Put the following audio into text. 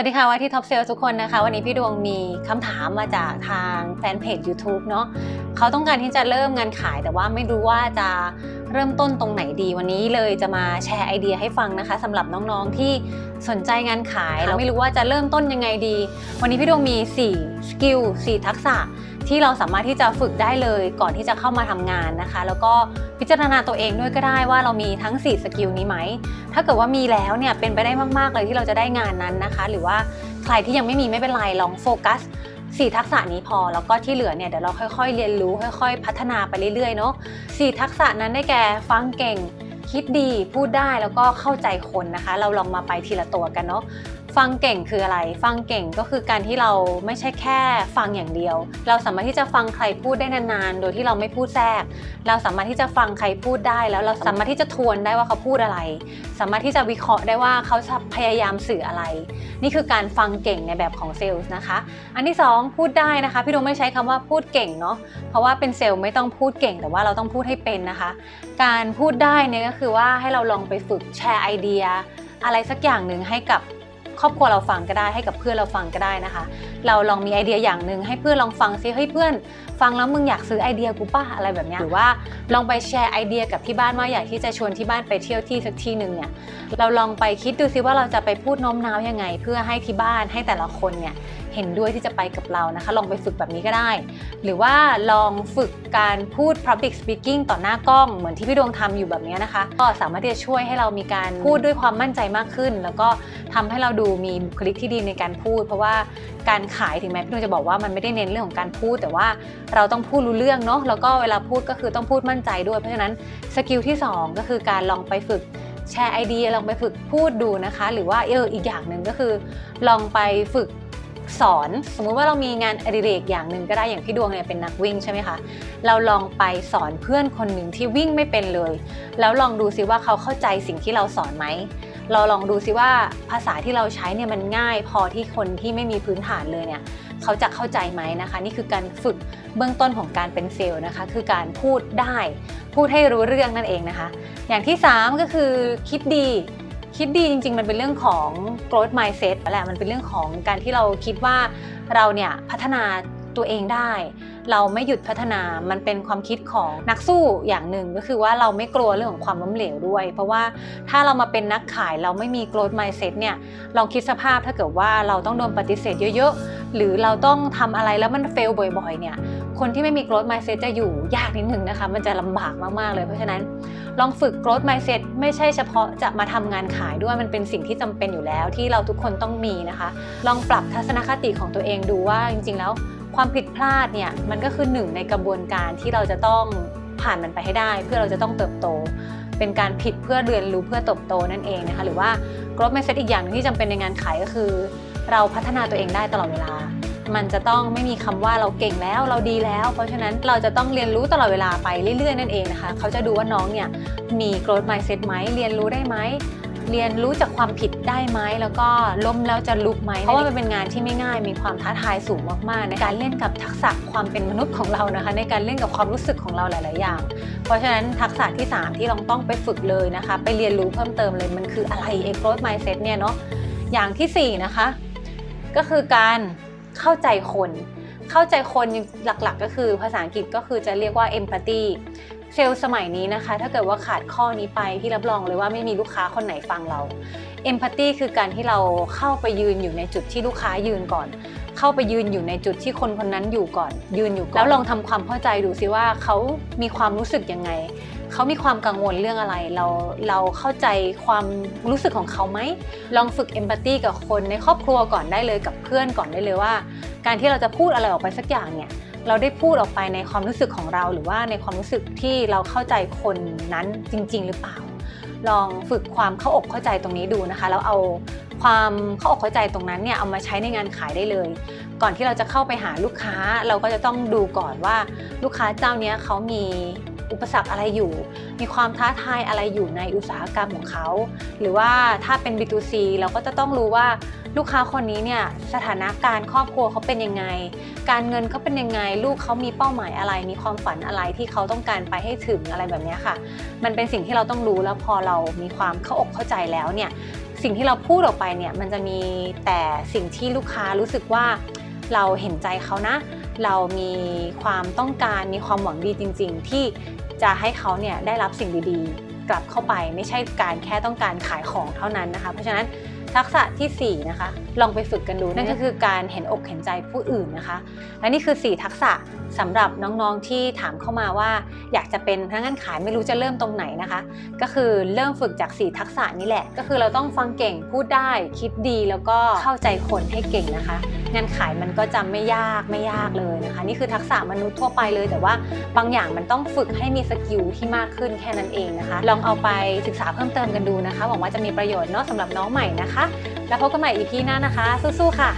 วัสดีค่ะว่าที่ท็อปเซลทุกคนนะคะ วันนี้พี่ดวงมีคำถามมาจากทางแฟนเพจ YouTube เนาะ เขาต้องการที่จะเริ่มงานขาย แต่ว่าไม่รู้ว่าจะเริ่มต้นตรงไหนดีวันนี้เลยจะมาแชร์ไอเดียให้ฟังนะคะสำหรับน้องๆที่สนใจงานขายแล้วไม่รู้ว่าจะเริ่มต้นยังไงดี วันนี้พี่ดวงมี4สกิล4ทักษะที่เราสามารถที่จะฝึกได้เลยก่อนที่จะเข้ามาทำงานนะคะ แล้วก็พิจารณาตัวเองด้วยก็ได้ว่าเรามีทั้ง 4 สกิลนี้ไหม ถ้าเกิดว่ามีแล้วเนี่ยเป็นไปได้มาก ๆ เลยที่เราจะได้งานนั้นนะคะ หรือว่าใครที่ยังไม่มีไม่เป็นไรลองโฟกัส 4 ทักษะนี้พอ แล้วก็ที่เหลือเนี่ยเดี๋ยวเราค่อยๆ เรียนรู้ค่อย ๆ พัฒนาไปเรื่อยๆเนาะสี่ทักษะนั้นได้แก่ฟังเก่งคิดดีพูดได้แล้วก็เข้าใจคนนะคะ เราลองมาไปทีละตัวกันเนาะฟังเก่งคืออะไร ฟังเก่งก็คือการที่เราไม่ใช่แค่ฟังอย่างเดียว เราสามารถที่จะฟังใครพูดได้นานๆ โดยที่เราไม่พูดแทรก เราสามารถที่จะฟังใครพูดได้ แล้วเราสามารถที่จะทวนได้ว่าเขาพูดอะไร สามารถที่จะวิเคราะห์ได้ว่าเขาพยายามสื่ออะไร นี่คือการฟังเก่งในแบบของเซลล์นะคะ อันที่ 2 พูดได้นะคะ พี่ดวงไม่ใช้คำว่าพูดเก่งเนาะ เพราะว่าเป็นเซลล์ไม่ต้องพูดเก่ง แต่ว่าเราต้องพูดให้เป็นนะคะ การพูดได้เนี่ยก็คือว่าให้เราลองไปฝึกแชร์ไอเดีย อะไรสักอย่างหนึ่งให้กับ ครอบครัวเราฟังก็ได้ให้กับเพื่อนเราฟังก็ได้นะคะ เราลองมีไอเดียอย่างหนึ่งให้เพื่อนลองฟังซิเฮ้ยเพื่อน ฟังแล้วมึงอยากซื้อไอเดียกูป่ะอะไรแบบเนี้ยหรือว่าลองไปแชร์ไอเดียกับที่บ้านว่าอยากที่จะชวนที่บ้านไปเที่ยวที่สักที่หนึ่งเนี่ยเราลองไปคิดดูซิว่าเราจะไปพูดโน้มน้าวยังไง เพื่อให้ที่บ้านให้แต่ละคนเนี่ย เห็นด้วยที่จะไปกับเรานะคะ ลองไปฝึกแบบนี้ก็ได้ หรือว่าลองฝึกการพูด public speaking ต่อหน้ากล้องเหมือนที่พี่ดวงทำอยู่แบบนี้นะคะ ก็สามารถที่จะช่วยให้เรามีการพูดด้วยความมั่นใจมากขึ้น แล้วก็ทำให้เราดูมีบุคลิกที่ดีในการพูด เพราะว่าการขายถึงแม้พี่ดวงจะบอกว่ามันไม่ได้เน้นเรื่องของการพูด แต่ว่าเราต้องพูดรู้เรื่องเนาะแล้วก็เวลาพูดก็คือต้องพูดมั่นใจด้วยเพราะฉะนั้นสกิลที่สองก็คือการลองไปฝึกแชร์ไอเดียลองไปฝึกพูดดูนะคะ หรือว่าเอออีกอย่างหนึ่งก็คือ ลองไปฝึก สอน สมมุติว่าเรามีงานอดิเรกอย่างหนึ่งก็ได้อย่างพี่ดวงเนี่ยเป็นนักวิ่งใช่ไหมคะเราลองไปสอนเพื่อนคนหนึ่งที่วิ่งไม่เป็นเลย แล้วลองดูซิว่าเขาเข้าใจสิ่งที่เราสอนไหมเราลองดูซิว่าภาษาที่เราใช้เนี่ยมันง่ายพอที่คนที่ไม่มีพื้นฐานเลยเนี่ยเขาจะเข้าใจไหมนะคะ นี่คือการฝึกเบื้องต้นของการเป็นเซลล์นะคะ คือการพูดได้ พูดให้รู้เรื่องนั่นเองนะคะ อย่างที่ 3 ก็คือคิดดี คิดดีจริง ๆ มันเป็นเรื่องของ growth mindset แหละมันเป็นเรื่องของการที่เราคิดว่าเราเนี่ยพัฒนา ตัวเองได้ เราไม่หยุดพัฒนามันเป็นความคิดของนักสู้อย่างหนึ่งก็คือว่าเราไม่กลัวเรื่องของความล้มเหลวด้วย เพราะว่าถ้าเรามาเป็นนักขายเราไม่มี growth mindset เนี่ยลองคิดสภาพถ้าเกิดว่าเราต้องโดนปฏิเสธเยอะๆ หรือเราต้องทำอะไรแล้วมันเฟลบ่อยๆเนี่ยคนที่ไม่มี growth mindset จะอยู่ยากนิดหนึ่งนะคะ มันจะลำบากมากๆเลย เพราะฉะนั้นลองฝึก growth mindset ไม่ใช่เฉพาะจะมาทำงานขายด้วยมันเป็นสิ่งที่จำเป็นอยู่แล้ว ที่เราทุกคนต้องมีนะคะ ลองปรับทัศนคติของตัวเองดูว่าจริงๆแล้ว ความผิดพลาดเนี่ยมันก็คือหนึ่งในกระบวนการที่เราจะต้องผ่านมันไปให้ได้ เพื่อเราจะต้องเติบโต เป็นการผิดเพื่อเรียนรู้เพื่อเติบโตนั่นเองนะคะหรือว่า growth mindset อีกอย่างนึงที่จำเป็นในงานขายก็คือ เราพัฒนาตัวเองได้ตลอดเวลา มันจะต้องไม่มีคำว่าเราเก่งแล้วเราดีแล้ว เพราะฉะนั้นเราจะต้องเรียนรู้ตลอดเวลาไปเรื่อยๆนั่นเองนะคะเขาจะดูว่าน้องเนี่ยมี growth mindset ไหมเรียนรู้ได้ไหม เรียนรู้จากความผิดได้ไหมแล้วก็ล้มแล้วจะลุกไหมเพราะว่ามันเป็นงานที่ไม่ง่ายมีความท้าทายสูงมากๆในการเล่นกับทักษะความเป็นมนุษย์ของเรานะคะ ในการเล่นกับความรู้สึกของเราหลาย ๆ อย่าง เพราะฉะนั้นทักษะที่ 3 ที่เราต้องไปฝึกเลยนะคะ ไปเรียนรู้เพิ่มเติมเลยมันคืออะไรเอ growth mindset เนี่ยเนาะอย่างทีสี่ 4 นะคะ ก็คือการเข้าใจคน เข้าใจคนหลักๆ ก็คือภาษาอังกฤษก็คือจะเรียกว่า empathy เซลล์สมัยนี้นะคะ ถ้าเกิดว่าขาดข้อนี้ไปพี่รับรองเลยว่าไม่มีลูกค้าคนไหนฟังเรา empathy คือการที่เราเข้าไปยืนอยู่ในจุดที่ลูกค้ายืนก่อน เข้าไปยืนอยู่ในจุดที่คนคนนั้นอยู่ก่อน ยืนอยู่ก่อนแล้วลองทำความเข้าใจดูสิว่าเขามีความรู้สึกยังไง เขามีความกังวลเรื่องอะไร เราเราเข้าใจความรู้สึกของเขาไหม ลองฝึกเอมพัตตีกับคนในครอบครัวก่อนได้เลยกับเพื่อนก่อนได้เลยว่า การที่เราจะพูดอะไรออกไปสักอย่างเนี่ยเราได้พูดออกไปในความรู้สึกของเรา หรือว่าในความรู้สึกที่เราเข้าใจคนนั้นจริง ๆ หรือเปล่า ลองฝึกความเข้าอกเข้าใจตรงนี้ดูนะคะแล้วเอาความเข้าอกเข้าใจตรงนั้นเนี่ยเอามาใช้ในงานขายได้เลย ก่อนที่เราจะเข้าไปหาลูกค้าเราก็จะต้องดูก่อนว่าลูกค้าเจ้าเนี้ยเขามี อุปสรรคอะไรอยู่ มีความท้าทายอะไรอยู่ในอุตสาหกรรมของเขา หรือว่าถ้าเป็น B2C เราก็จะต้องรู้ว่าลูกค้าคนนี้เนี่ยสถานะการครอบครัวเขาเป็นยังไง การเงินเขาเป็นยังไง ลูกเขามีเป้าหมายอะไร มีความฝันอะไรที่เขาต้องการไปให้ถึงอะไรแบบนี้ค่ะ มันเป็นสิ่งที่เราต้องรู้แล้วพอเรามีความเข้าอกเข้าใจแล้วเนี่ยสิ่งที่เราพูดออกไปเนี่ยมันจะมีแต่สิ่งที่ลูกค้ารู้สึกว่าเราเห็นใจเขานะ เรามีความต้องการมีความหวังดีจริง ๆ ที่จะให้เขาเนี่ยได้รับสิ่งดีๆ กลับเข้าไปไม่ใช่การแค่ต้องการขายของเท่านั้นนะคะ เพราะฉะนั้นทักษะทีสี่4นะคะลองไปฝึกกันดูนั่นก็คือการเห็นอกเห็นใจผู้อื่นนะคะ และนี่คือ 4 ทักษะสำหรับน้องๆที่ถามเข้ามาว่าอยากจะเป็นพนักงานขายไม่รู้จะเริ่มตรงไหนนะคะ ก็คือเริ่มฝึกจาก 4 ทักษะนี้แหละ ก็คือเราต้องฟังเก่งพูดได้คิดดีแล้วก็เข้าใจคนให้เก่งนะคะ งานขายมันก็จะไม่ยากไม่ยากเลยนะคะ นี่คือทักษะมนุษย์ทั่วไปเลย แต่ว่าบางอย่างมันต้องฝึกให้มีสกิลที่มากขึ้นแค่นั้นเองนะคะ ลองเอาไปศึกษาเพิ่มเติมกันดูนะคะหวังว่าจะมีประโยชน์เนาะสำหรับน้องใหม่นะคะ แล้วพบกันใหม่ EP หน้านะคะ สู้ๆค่ะ